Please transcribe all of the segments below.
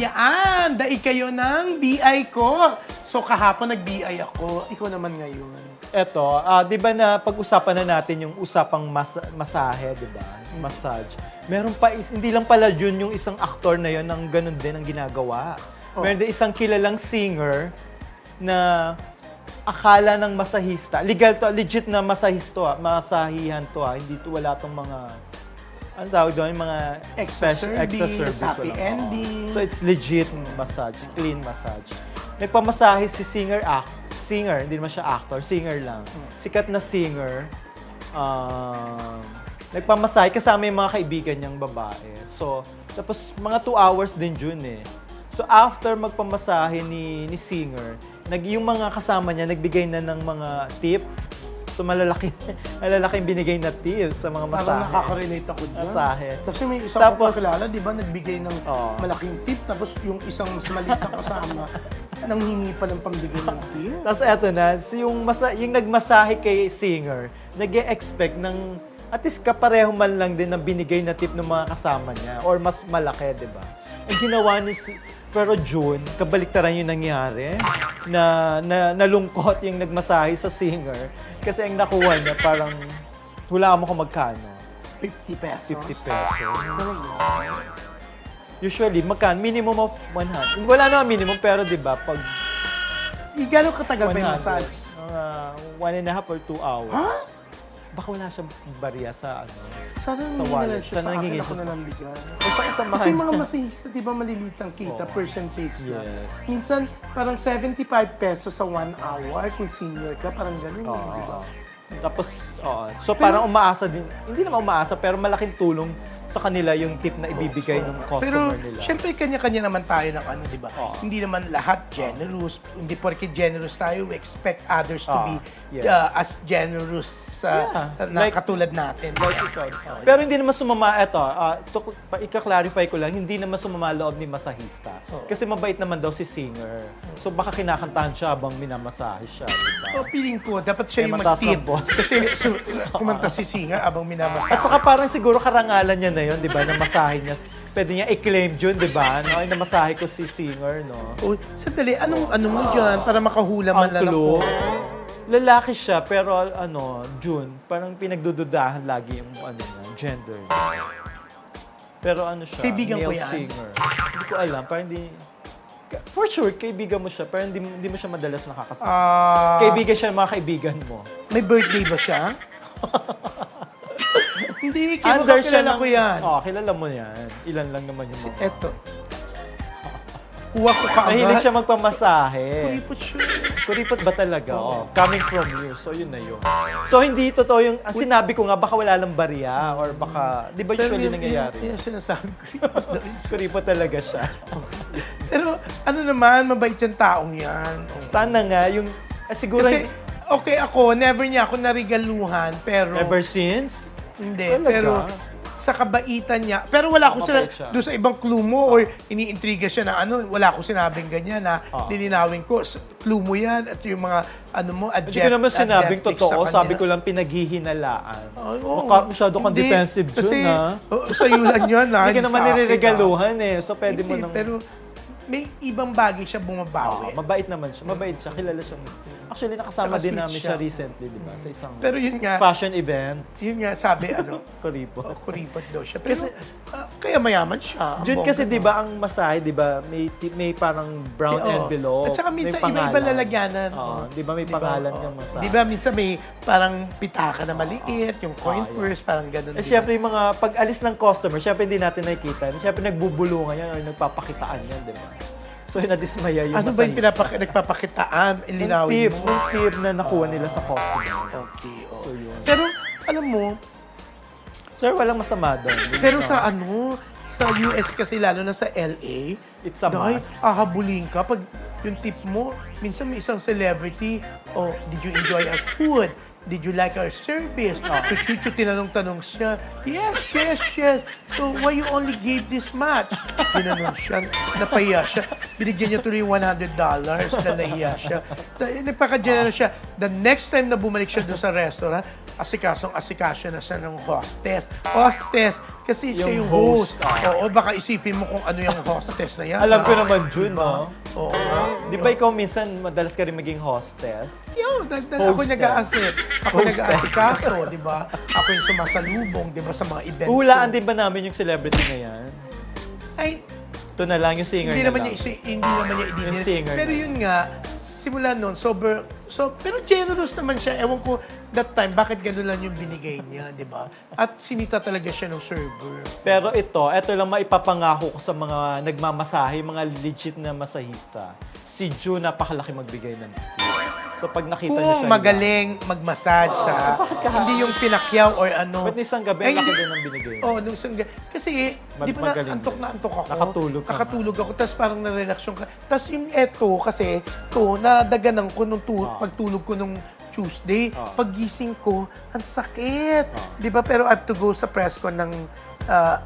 Yaan, dai kayo ng BI ko. So kahapon nag-BI ako, ikaw naman ngayon. Eto, ah, di ba na pag-usapan na natin yung usapang mas masahe, di ba? Massage. Meron pa, is, hindi lang pala yun yung isang aktor na yun ang ganun din ang ginagawa. Oh. Meron din isang kilalang singer na akala ng masahista. Legal to, legit na masahisto, ah, masahihan to ah. Hindi to wala tong mga ano tawag doon, yung mga Extra special- service, happy walang- oo. ending. So it's legit massage, clean massage. Nagpamasahe si singer act, singer, hindi naman siya actor, singer lang. Sikat na singer. Um, nagpamasahe kasama yung mga kaibigan niyang babae. So, tapos mga two hours din June eh. So after magpamasahe ni ni singer, nag yung mga kasama niya nagbigay na ng mga tip. So malalaki malalaking binigay na tip sa mga masahe. Parang nakaka-relate ako dyan. Masahe. Kasi may isang Tapos- kakilala, di ba, nagbigay ng Oo. malaking tip, tapos yung isang mas maliit na kasama, nanghingi pa ng pambigay ng tip. Tapos eto na, so yung, masa, yung nagmasahe kay singer, nag expect ng at least kapareho man lang din ng binigay na tip ng mga kasama niya or mas malaki, di ba? Ang ginawa ni si, pero June, kabaliktaran yung nangyari na, na nalungkot yung nagmasahe sa singer kasi ang nakuha niya parang wala mo kung magkano. 50 pesos. 50 pesos. Usually, magkano? Minimum of 100. Wala naman minimum, pero di ba, pag Eh, gano'ng katagal ba yung 100, massage? mga one and a half or two hours. Ha? Baka wala siyang barya sa ano. Sana Sa na wallet. siya Sana sa akin, nangingi ako siya na sa- lang bigyan. Basta kasamahan Kasi yung mga masahista, di ba maliliit ang kita, Oo. percentage. Yes. Minsan, parang 75 pesos sa one hour kung senior ka, parang ganun, Oo. di ba? Tapos, oo. So parang umaasa din. Hindi naman umaasa, pero malaking tulong sa kanila yung tip na ibibigay ng Pero, customer nila. syempre, kanya-kanya naman tayo ng ano, di ba? Oo. Hindi naman lahat generous. Hindi porke generous tayo, we expect others to Oo. be Yeah. uh, as generous sa Yeah. na Like- katulad natin. Like ikaw. Pero hindi naman sumama, eto, ah, to, pa, ika-clarify ko lang, hindi naman sumama loob ni masahista. Oo. Kasi mabait naman daw si singer. So baka kinakantahan siya habang minamasahe siya, di ba? Oh, feeling ko, dapat siya May yung mataas mag-tip. boss. Kasi su, kumanta si singer abang minamasa. At saka parang siguro karangalan niya na yun, di ba, na masahe niya. Pwede niya i-claim yun, di ba? No? Ay, namasahe ko si singer, no? Oh, sandali, anong ano mo dyan para makahula man Ang lang clue. ako? Lalaki siya, pero ano, June, parang pinagdududahan lagi yung ano niya, gender niya. Pero ano siya, Kaibigan ko male yan. singer. Hindi ko alam, parang hindi... For sure, kaibigan mo siya, pero hindi, hindi mo siya madalas nakakasama. Ah, kaibigan siya ng mga kaibigan mo. may birthday ba siya? Hindi, Under kaya siya kilala ng... ko yan. Oo, kilala mo yan. Ilan lang naman yung mga... Eto. Kuha ko ka Mahilig siya magpamasahe. Kuripot siya. Kuripot ba talaga? Oh. Coming from you. So, yun na yun. So, hindi totoo yung... Ang sinabi ko nga, baka wala lang barya or baka... Di ba usually yun- nangyayari? Yun, yun sinasabi ko. Kuripot talaga siya. Pero ano naman, mabait yung taong yan. Sana nga, yung... ah, siguro, Kasi, okay ako, never niya ako narigaluhan, pero... ever since? Hindi, Talaga? pero sa kabaitan niya. Pero wala ko sila, Mabait siya. doon sa ibang clue mo or iniintriga siya na ano, wala ko sinabing ganyan na Oo. lilinawin ko, s- clue mo yan at yung mga ano mo, Hindi adject, ko naman sinabing adjectives totoo. sa Sabi kanila. ko lang pinaghihinalaan. Ay, oo. Mukha masyado kang Hindi, defensive dyan, kasi, ha? oo, sa'yo lang yun, ha? Hindi ka naman sa akin, niliregaluhan eh. So, pwede mo Hindi, nang... Pero may ibang bagay siya Oo, bumabawi. mabait naman siya. Mabait siya. Kilala siya. Actually, nakasama Saka din sweet namin siya. siya recently, di ba? Sa isang Pero yun nga, fashion event. yun nga sabi, ano, Kuripo. oh, kuripot daw siya. Pero, Kasi- ah, kaya mayaman siya. ang Jun kasi. 'di ba ang masahe 'di ba may ti- may parang brown Oo. envelope. At saka minsan may iba-iba pangalan. lalagyanan. Oo, 'di ba may Di ba? pangalan Oo. yung masahe. Di ba minsan may parang pitaka na maliit, yung coin Oo, purse, parang ganun. di Eh ba? syempre yung mga pag alis ng customer, syempre hindi natin nakikita. Syempre nagbubulungan yan or nagpapakitaan yan, 'di ba? So nadismaya yung Ano ba yung masahista. pinapaki- nagpapakitaan? Yung Ilinawin tip, mo? yung tip na nakuha nila sa customer. Okay, oh. So yun. Pero, alam mo, Sir, walang masama doon. pero sa ano, sa US kasi lalo na sa LA, It's a dahil must. ahabulin ka pag yung tip mo, minsan may isang celebrity, oh, did you enjoy our food? Did you like our service? Ah. So, Chucho, tinanong-tanong siya, yes, yes, yes. So, why you only gave this much? Ginanon siya, napahiya siya. Binigyan niya tuloy yung $100 na nahiya siya. Dahil Nagpaka-generous siya. The next time na bumalik siya doon sa restaurant, asikasong asikasyo na siya ng hostess. Hostess, kasi siya Yung yung host. host. Oo, baka isipin mo kung ano yung hostess na yan. Alam ko ah. naman, Jun, Diba? no? Oo. Di ba ikaw minsan madalas ka rin maging hostess? Yo, dagdag ako Hostess. nag-aasit. Ako Hostess. nag-aasikaso, di ba? Ako yung sumasalubong, di ba, sa mga event. Hulaan din ba namin yung celebrity na yan? Ay, Ito na lang yung singer hindi na naman lang. niya, isi- hindi naman niya Yung idinil. singer Pero na. yun nga, simula noon, sober, so, pero generous naman siya. Ewan ko, that time, bakit gano'n lang yung binigay niya, di ba? At sinita talaga siya ng server. Pero ito, ito lang maipapangako ko sa mga nagmamasahe, mga legit na masahista. Si June, napakalaki magbigay ng tip. So pag nakita Kung siya, magaling mag-massage sa, hindi yung pinakyaw or ano. Ba't isang gabi, Ay, ang laki hindi- din ang binigay? Oh, nung isang ga- Kasi, Mag- di ba na, magaling antok din. na antok ako. Nakatulog ka Nakatulog ako, tapos parang na-relax yung... Tapos yung eto, kasi, to, nadaganan ko nung tu- Ah. pagtulog ko nung Tuesday. Ah. Paggising ko, ang sakit. Ah. Di ba? Pero I have to go sa press ko ng ah,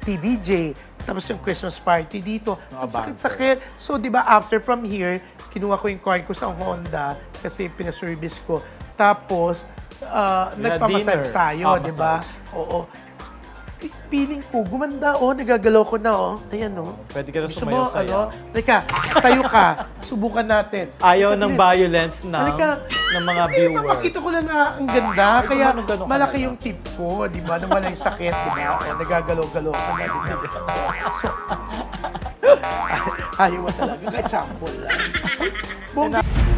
TVJ. Tapos yung Christmas party dito. Ang Mga sakit-sakit. So, di ba, after from here, kinuha ko yung car ko sa Honda kasi pinaservice ko. Tapos, uh, Yeah, nagpamassage dinner. tayo, Ah, di ba? Oo. Feeling ko, gumanda, oh, nagagalaw ko na, oh. Ayan, oh. Pwede ka na Gusto mo, sayaw. ano? Halika, tayo ka. Subukan natin. Ayaw ng violence ng, Halika. ng mga Hindi, viewers. mapakita ko lang na ang ganda. Ay, Kaya ganun, ganun ka malaki na. yung tip ko, di ba? Na wala yung sakit, di ba? O, nagagalaw-galaw ka na, di ba? So, ayaw mo talaga. Kahit sample lang. Bongga.